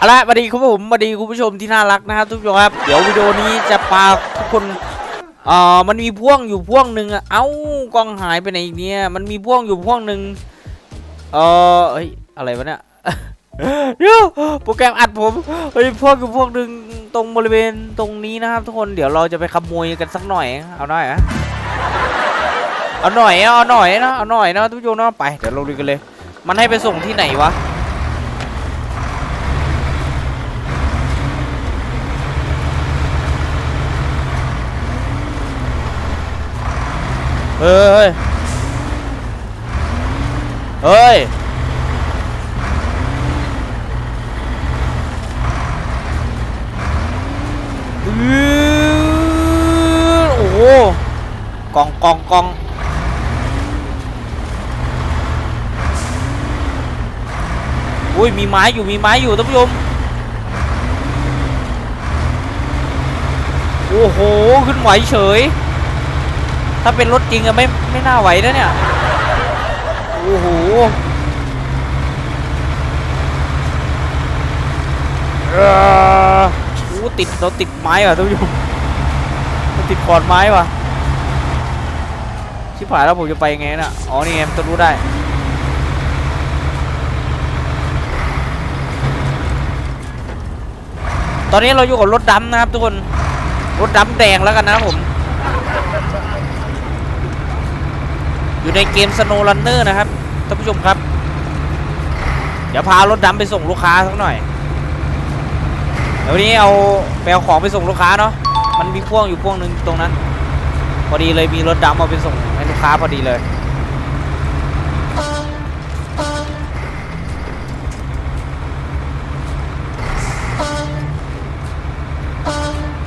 เอาละสวัสดีคุณผู้ชมสวัสดีคุณผู้ชมที่น่ารักนะครับทุกคนครับ เดี๋ยววิดีโอนี้จะพาทุกคนเอ่อมันมีพ่วงอยู่พ่วงหนึ่งอะเอ้ากองหายไปไหนอีกเนี่ย มันมีพ่วงอยู่พ่วงหนึ่งเออเฮ้ย อะไรวะเนี่ยเดี๋ยวโปรแกรมอัดผมเฮ้ยพ่วงอยู่พ่วงหนึ่งตรงบริเวณตรงนี้นะครับทุกคน เดี๋ยวเราจะไปขโมยกันสักหน่อย เอาหน่อยอะเอาหน่อย เอาหน่อยนะ เอาหน่อยนะทุกคนเนาะไป เดี๋ยวเราดูกันเลย มันให้ไปส่งที่ไหนวะ เฮ้ย เฮ้ย โอ้โหกองกองกองอุ้ย มีไม้อยู่ มีไม้อยู่ท่านผู้ชม โอ้โห ขึ้นไหวเฉย ถ้าเป็นรถจริงอะไม่ไม่น่าไหวนะเนี่ย โอ้โห เออโอ้ติดเราติดไม้ว่ะท่านผู้ชมเราติดขอนไม้ว่ะ ชิบหายแล้วผมจะไปยังไงน่ะ อ๋อ นี่ไงมันจะรู้ได้ตอนนี้เราอยู่กับรถดำนะครับทุกคน รถดำแดงแล้วกันนะครับผม อยู่ในเกม Snow Runner นะครับท่านผู้ชมครับ เดี๋ยวพารถดำไปส่งลูกค้าสักหน่อย เดี๋ยวนี้เอาไปเอาของไปส่งลูกค้าเนาะมันมีพ่วงอยู่พ่วงหนึ่งตรงนั้น พอดีเลยมีรถดำเอาไปส่งให้ลูกค้าพอดีเลย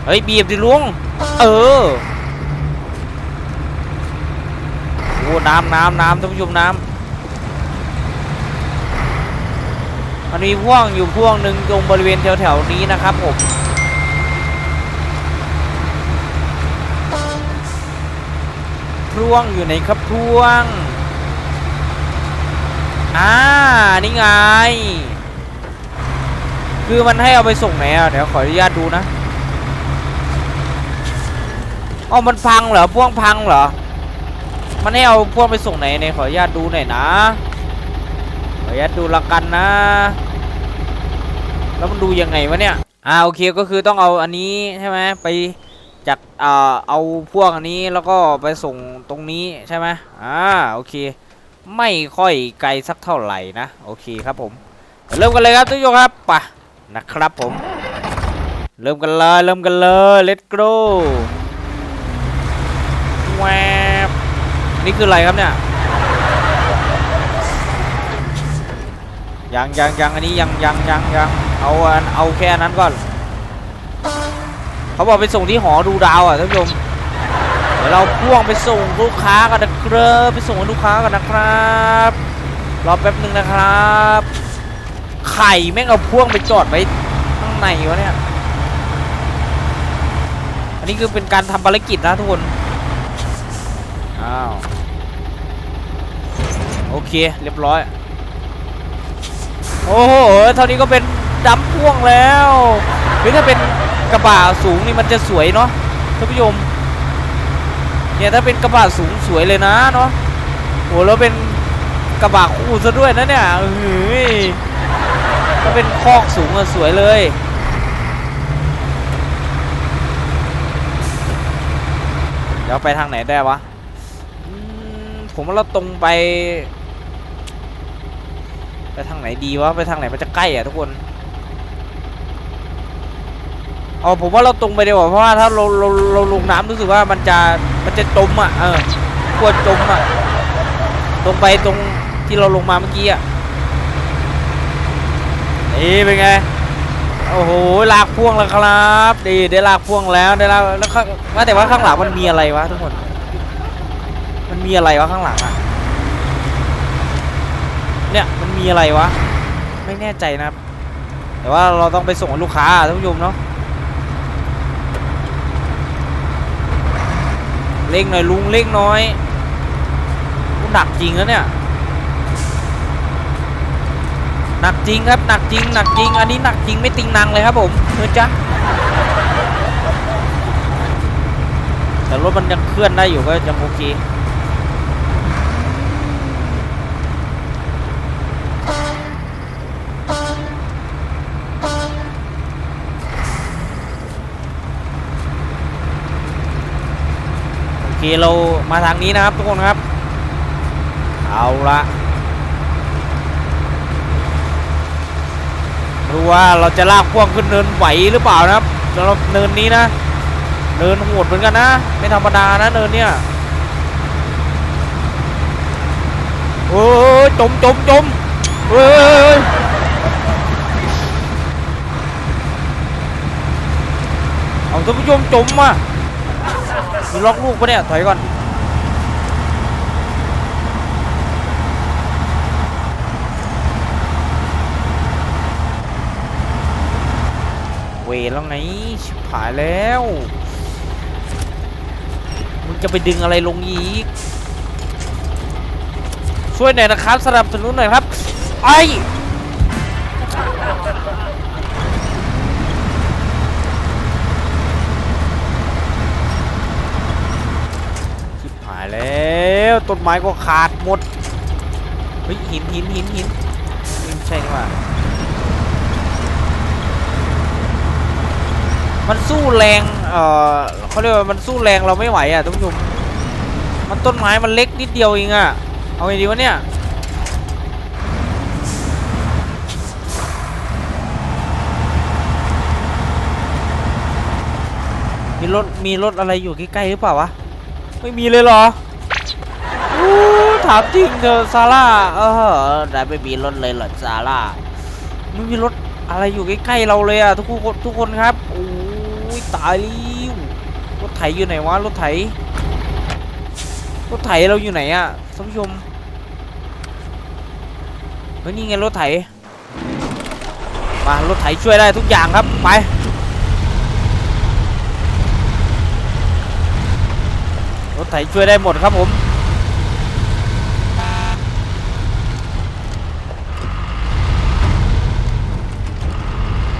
เฮ้ยบีบดิลุงเออ โอ้ น้ำน้ำน้ำท่านผู้ชมน้ำมันมีพ่วงอยู่พ่วงหนึ่งตรงบริเวณแถวๆนี้นะครับผมพ่วงอยู่ไหนครับพ่วงอ่านี่ไง คือมันให้เอาไปส่งไหนอะเดี๋ยวขออนุญาตดูนะอ๋อมันพังเหรอพ่วงพังเหรอ มันให้เอาพวกไปส่งไหนเนี่ยขออนุญาตดูหน่อยนะ ขออนุญาตดูละกันนะ แล้วมันดูยังไงวะเนี่ยอ่าโอเคก็คือต้องเอาอันนี้ใช่ไหมไปจากอ่าเอาพวกอันนี้แล้วก็ไปส่งตรงนี้ใช่ไหมอ่าโอเค ไม่ค่อยไกลสักเท่าไหร่นะโอเคครับผม เริ่มกันเลยครับทุกท่านครับปะนะครับผม เริ่มกันเลยเริ่มกันเลย let's go แว นี่คืออะไรครับเนี่ยยังยังยังอันนี้ยังยังยังยังเอาอันเอาแค่นั้นก่อนเขาบอกไปส่งที่หอดูดาวอะท่านผู้ชมเดี๋ยวเราพ่วงไปส่งลูกค้ากันนะครับไปส่งลูกค้ากันนะครับรอแป๊บหนึ่งนะครับ ไข่แม่งเอาพ่วงไปจอดไว้ข้างในวะเนี่ยอันนี้คือเป็นการทำภารกิจนะทุกคนอ้าว โอเค เรียบร้อย โอ้โหเท่านี้ก็เป็นดัมพ่วงแล้วเฮ้ยถ้าเป็นกระบะสูงนี่มันจะสวยเนาะท่านผู้ชมเนี่ยถ้าเป็นกระบะสูงสวยเลยนะเนาะโอ้แล้วเป็นกระบะคู่ซะด้วยนะเนี่ยเฮ้ยถ้าเป็นคอกสูงอะสวยเลยเดี๋ยวไปทางไหนได้วะผมว่าเราตรงไป ไปทางไหนดีวะ ไปทางไหนมันจะใกล้อะทุกคนอ๋อผมว่าเราตรงไปดีกว่าเพราะว่าถ้าเราเราเราลงน้ำรู้สึกว่ามันจะมันจะจมอะ เออกลัวจมอะ ตรงไปตรงที่เราลงมาเมื่อกี้อะนี่เป็นไงโอ้โหลากพ่วงแล้วครับดีได้ลากพ่วงแล้วได้ลากแล้วข้างว่าแต่ว่าข้างหลังมันมีอะไรวะทุกคน มันมีอะไรวะข้างหลังอะ เนี่ยมันมีอะไรวะ ไม่แน่ใจนะครับ แต่ว่าเราต้องไปส่งลูกค้าท่านผู้ชมเนาะเร่งหน่อยลุงเร่งน้อยหนักจริงแล้วเนี่ยหนักจริงครับหนักจริงหนักจริง อันนี้หนักจริงไม่ติงนังเลยครับผมเฮ้ยจ๊ะแต่รถมันยังเคลื่อนได้อยู่ก็ยังโอเค เคเรามาทางนี้นะครับทุกคนครับ เอาละดูว่าเราจะลากพ่วงขึ้นเนินไหวหรือเปล่านะครับสำหรับเนินนี้นะเนินโหดเหมือนกันนะไม่ธรรมดานะเนินเนี่ยโอ้ยจมจมจมเฮ้ยเอาท่านผู้ชมจมมา มีล็อกลูกปะเนี่ย ถอยก่อน เวแล้วไงชิบหายแล้ว มึงจะไปดึงอะไรลงอีก ช่วยหน่อยนะครับสนับสนุนหน่อยครับ ไอชิบหาย แล้วต้นไม้ก็ขาดหมดเฮ้ยหินหินหินหินไม่ใช่นี่ว่ามันสู้แรง เอ่อเขาเรียกว่ามันสู้แรงเราไม่ไหวอะท่านผู้ชมมันต้นไม้มันเล็กนิดเดียวเองอะ เอาไงดีวะเนี่ย มีรถ มีรถอะไรอยู่ใกล้ๆหรือเปล่าวะ ไม่มีเลยเหรอ ถามจริงเถอะซาร่าเออแต่ไม่มีรถเลยเหรอซาร่าไม่มีรถอะไรอยู่ใกล้ๆเราเลยอะทุกคนทุกคนครับโอ้ยตายแล้วรถไถอยู่ไหนวะรถไถรถไถเราอยู่ไหนอะท่านผู้ชมเฮ้ยนี่ไงรถไถมารถไถช่วยได้ทุกอย่างครับไปรถไถช่วยได้หมดครับผม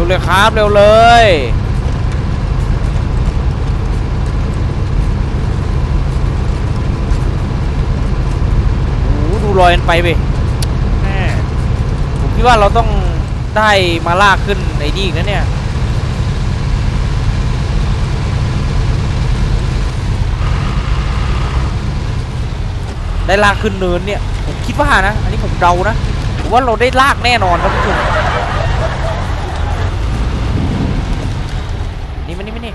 ร็วเลยครับเร็วเลยโอ้โหดูรอยมันไปเว้ยแม่ผมคิดว่าเราต้องได้มาลากขึ้นไอ้นี่อีกนะเนี่ยได้ลากขึ้นเนินเนี่ยผมคิดว่านะ อันนี้ผมเดานะผมว่าเราได้ลากแน่นอนครับทุกคนนี่มานี่มานี่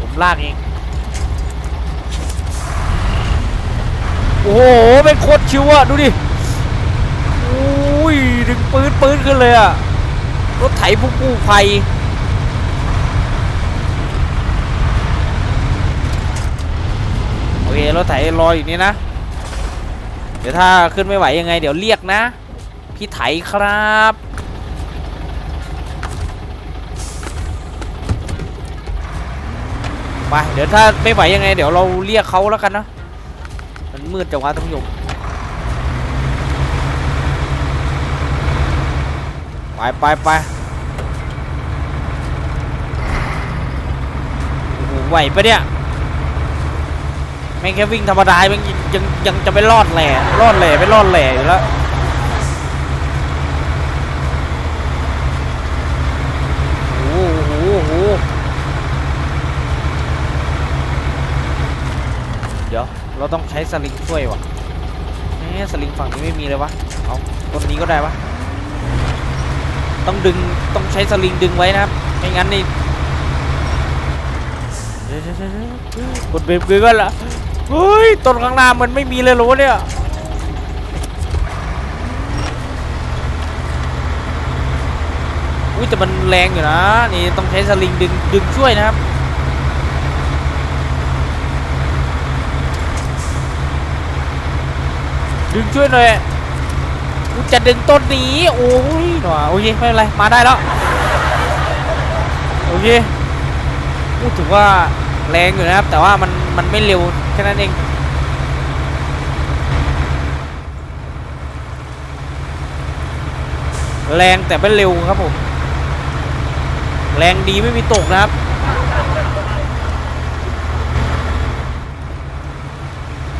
ผม ลากเอง โอ้โหเป็นโคตรชิวอะดูดิอุ้ยดึงปืนปืนขึ้นเลยอะรถไถผู้กู้ภัยโอเครถไถรออยู่นี่นะ เดี๋ยวถ้าขึ้นไม่ไหวยังไง เดี๋ยวเรียกนะ พี่ไถครับ ไปเดี๋ยวถ้าไม่ไหวยังไง เดี๋ยวเราเรียกเขาแล้วกันนะมันมืดจังวะท่านผู้ชมไปไปไปโอ้โหไหวปะเนี่ยไม่แค่วิ่งธรรมดาแม่งยังยังยังจะไปรอดแหล่รอดแหล่ไม่รอดแหล่อยู่แล้ว เราต้องใช้สลิงช่วยวะเนี่ยสลิงฝั่งนี้ไม่มีเลยวะ เอาตัวนี้ก็ได้วะ ต้องดึง ต้องใช้สลิงดึงไว้นะครับ ไม่งั้นนี่กดเบรกเบรกละเฮ้ย ต้นข้างหน้ามันไม่มีเลยหรอเนี่ยอุ้ยแต่มันแรงอยู่นะ นี่ต้องใช้สลิงดึงดึงช่วยนะครับ ดึงช่วยหน่อยกูจะดึงต้นนี้โอ้ยหน่อโอเคไม่เป็นไรมาได้แล้วโอเคพูดถือว่าแรงอยู่นะครับ แต่ว่ามันมันไม่เร็วแค่นั้นเองแรงแต่ไม่เร็วครับผมแรงดีไม่มีตกนะครับ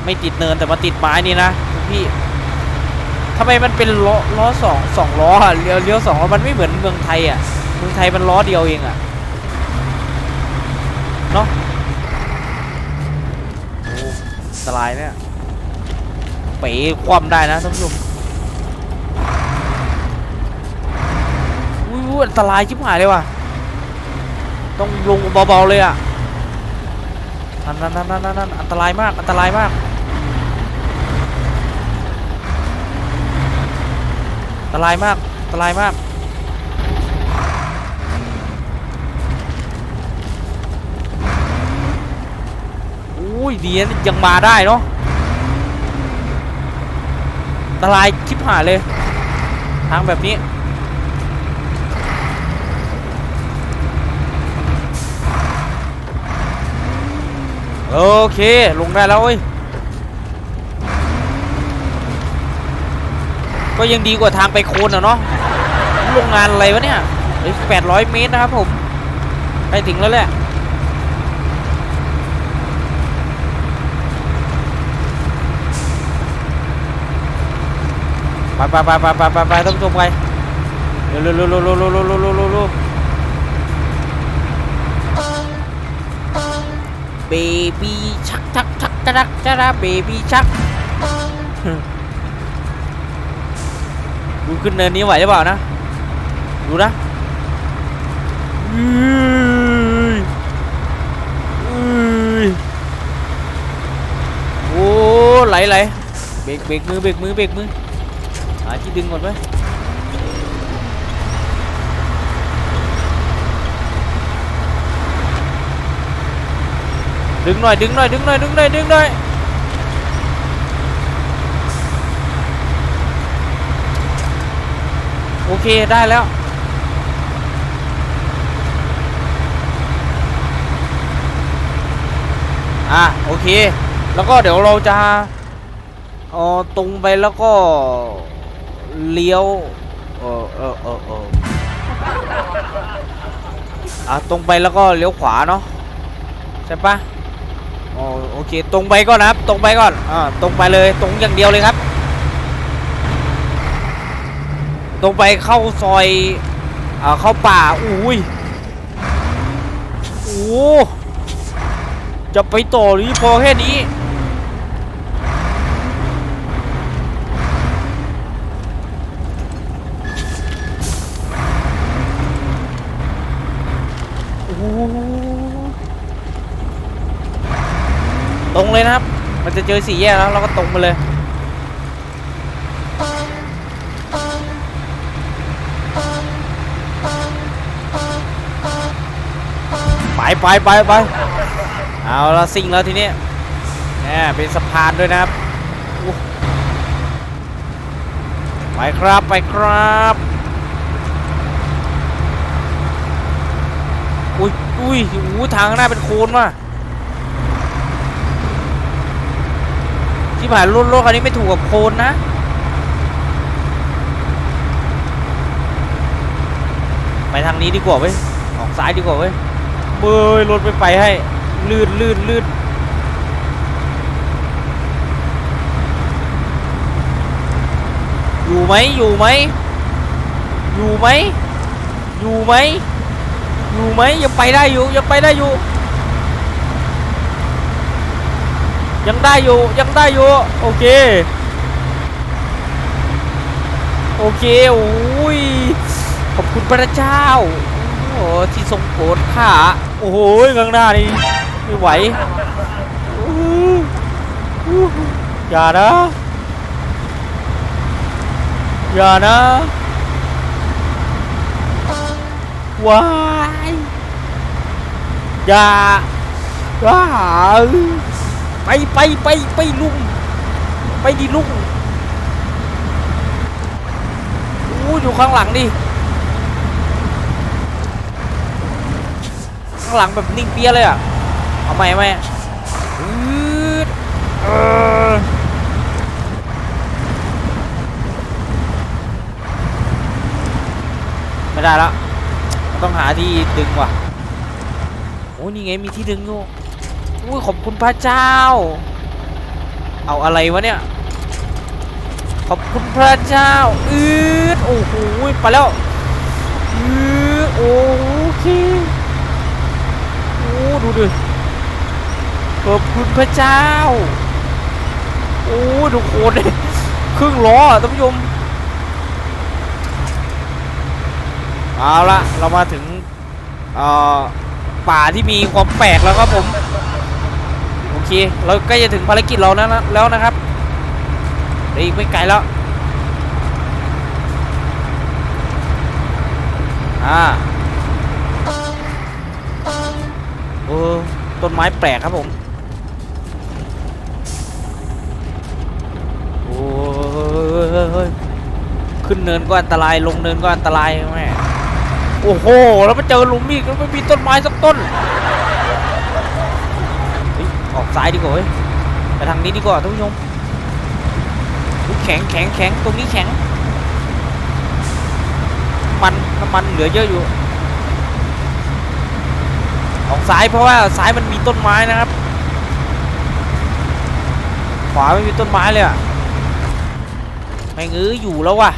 ไม่ติดเนินแต่มาติดไม้นี่นะ พี่ทำไมมันเป็นล้อล้อสองสองล้ออะเลี้ยวเลี้ยวสองล้อมันไม่เหมือนเมืองไทยอะเมืองไทยมันล้อเดียวเองอะเนาะโอ้อันตรายเนี่ยเป๋คว่ำได้นะท่านผู้ชมอุ้ยอันตรายชิบหายเลยว่ะต้องลงเบาๆเลยอะนั่นนั่นนั่นนั่นนั่นอันตรายมากอันตรายมาก อัน ตรายมากอันตรายมาก อุ้ยดีนะยังมาได้เนาะอันตรายชิบหายเลย ทางแบบนี้โอเค ลงได้แล้วเว้ย ก็ยังดีกว่าทางไปโคนอะเนาะโรงงานอะไรวะเนี่ยเฮ้ยแปดร้อยเมตรนะครับผมไปถึงแล้วแหละไปไปไปไปไปไปไปท่านผู้ชมไปเร็วเร็วเร็วเร็วเร็วเร็วเร็วเร็วเร็วเร็วเร็วเบบี้ชักชักชักจะรักจะรักเบบี้ชัก ดูขึ้นเนินนี้ไหวหรือเปล่านะ ดูนะโอ้ไหลไหลเบรกเบรกมือเบรกมือเบรกมือหาที่ดึงก่อนไว้ดึงหน่อยดึงหน่อยดึงหน่อยดึงหน่อยดึงหน่อย โอเคได้แล้ว อะโอเค แล้วก็เดี๋ยวเราจะเออตรงไปแล้วก็เลี้ยวเออเออเออเอออะตรงไปแล้วก็เลี้ยวขวาเนาะใช่ปะอ๋อโอเคตรงไปก่อนนะครับ ตรงไปก่อนอ่าตรงไปเลยตรงอย่างเดียวเลยครับ ตรงไปเข้าซอยเอ่าเข้าป่าอุ้ยโอ้จะไปต่อหรือพอแค่นี้โอ้ตรงเลยนะครับ มันจะเจอสี่แยกแล้วเราก็ตรงไปเลย ไปไปไปไปเอาละซิ่งแล้วทีนี้แหมเป็นสะพานด้วยนะครับ ไปครับไปครับอุ้ยอุ้ยอู้ทางหน้าเป็นโคลนว่ะที่ผ่านรถรถคันนี้ไม่ถูกกับโคลนนะไปทางนี้ดีกว่าเว้ย ออกซ้ายดีกว่าเว้ย เบยรถไปไปให้ลื่นลื่นลื่นอยู่ไหมอยู่ไหมอยู่ไหมอยู่ไหมอยู่ไหมยังไปได้อยู่ยังไปได้อยู่ ยังได้อยู่ยังได้อยู่โอเคโอเคโอ้ยขอบคุณพระเจ้าโอ้ที่ทรงโปรดข้า โอ้โหข้างหน้านี่ไม่ไหวอย่านะ อย่านะว้ายอย่าว้าไปไปไปไปลุงไปดิลุงอู้อยู่ข้างหลังดิ ข้างหลังแบบนิ่งเปี้ยเลยอะ เอาไหมเอาไหมเออไม่ได้แล้วต้องหาที่ดึงว่ะโอ้ยนี่ไงมีที่ดึงอยู่อุ้ยขอบคุณพระเจ้า เอาอะไรวะเนี่ย ขอบคุณพระเจ้า อืดโอ้โห ไปแล้ว อืดโอเคโอ้ ดูดิขอบคุณพระเจ้า โอ้ดูโคนเลยครึ่งล้อท่านผู้ชมเอาละเรามาถึงป่าที่มีความแปลกแล้วครับผม โอเค เราใกล้จะถึงภารกิจเราแล้วนะแล้วนะครับอีกไม่ไกลแล้ว อ่า เออต้นไม้แปลกครับผม โอ้ยขึ้นเนินก็อันตรายลงเนินก็อันตรายแม่โอ้โห แล้วมาเจอหลุมอีกแล้วไม่มีต้นไม้สักต้นออกซ้ายดีกว่าไปทางนี้ดีกว่าท่านผู้ชมแข็งแข็งแข็งตรงนี้แข็ง มันน้ำมันเหลือเยอะอยู่ ออกซ้ายเพราะว่าซ้ายมันมีต้นไม้นะครับ ขวาไม่มีต้นไม้เลยอะไม่งเอ้ยอยู่แล้วว่ะ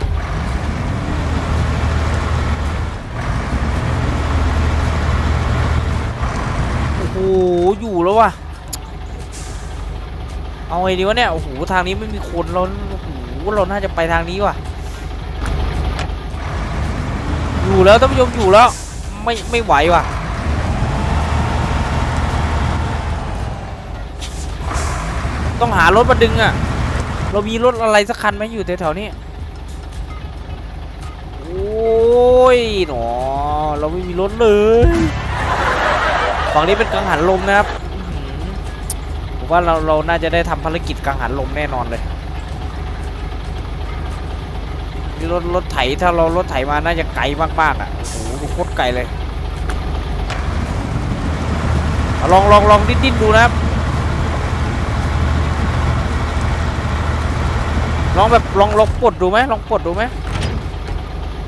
โอ้โหอยู่แล้วว่ะเอาไงดีวะเนี่ยโอ้โหทางนี้ไม่มีคนเราโอ้โหเราน่าจะไปทางนี้ว่ะ อยู่แล้วท่านผู้ชมอยู่แล้ว ไม่ไม่ไหวว่ะ ต้องหารถมาดึงอะ เรามีรถอะไรสักคันไหมอยู่แถวๆนี้ โอ้ยหนอ เราไม่มีรถเลยฝั่งนี้เป็นกังหันลมนะครับผมว่าเราเราน่าจะได้ทำภารกิจกังหันลมแน่นอนเลยรถรถไถถ้าเรารถไถมาน่าจะไกลมากๆอะโอ้โหโคตรไกลเลยลองลองลองดิ้นดิ้นดูนะครับ ลองแบบลองลองปลดดูไหมลองปลดดูไหม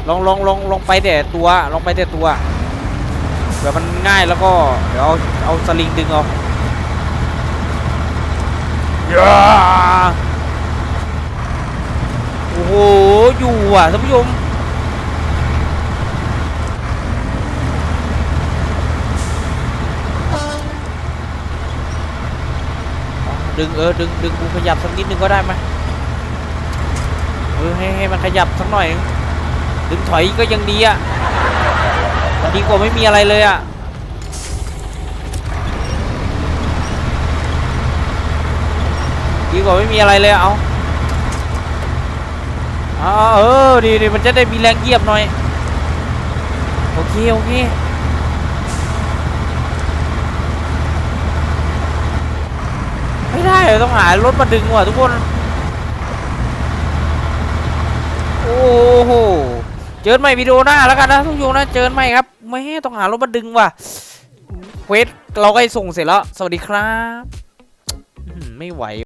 ลองลองลองลองไปแต่ตัวลองไปแต่ตัวแบบมันง่ายแล้วก็เดี๋ยวเอาเอาสลิงดึงเอาย่าโอ้โหอยู่อะท่านผู้ชมดึงเออดึงดึงกูขยับสักนิดนึงก็ได้ไหม เออให้ให้มันขยับสักหน่อยดึงถอยก็ยังดีอะมันดีกว่าไม่มีอะไรเลยอะดีกว่าไม่มีอะไรเลยเอาเอาเออดีดีมันจะได้มีแรงเยียบหน่อย โอเค โอเค ไม่ได้ต้องหารถมาดึงว่ะทุกคน โอ้โห เจอใหม่วิดีโอหน้าแล้วกันนะทุกโยนะเจอใหม่ครับไม่ต้องหารถมาดึงว่ะเควสเราก็ส่งเสร็จแล้ว สวัสดีครับ ไม่ไหว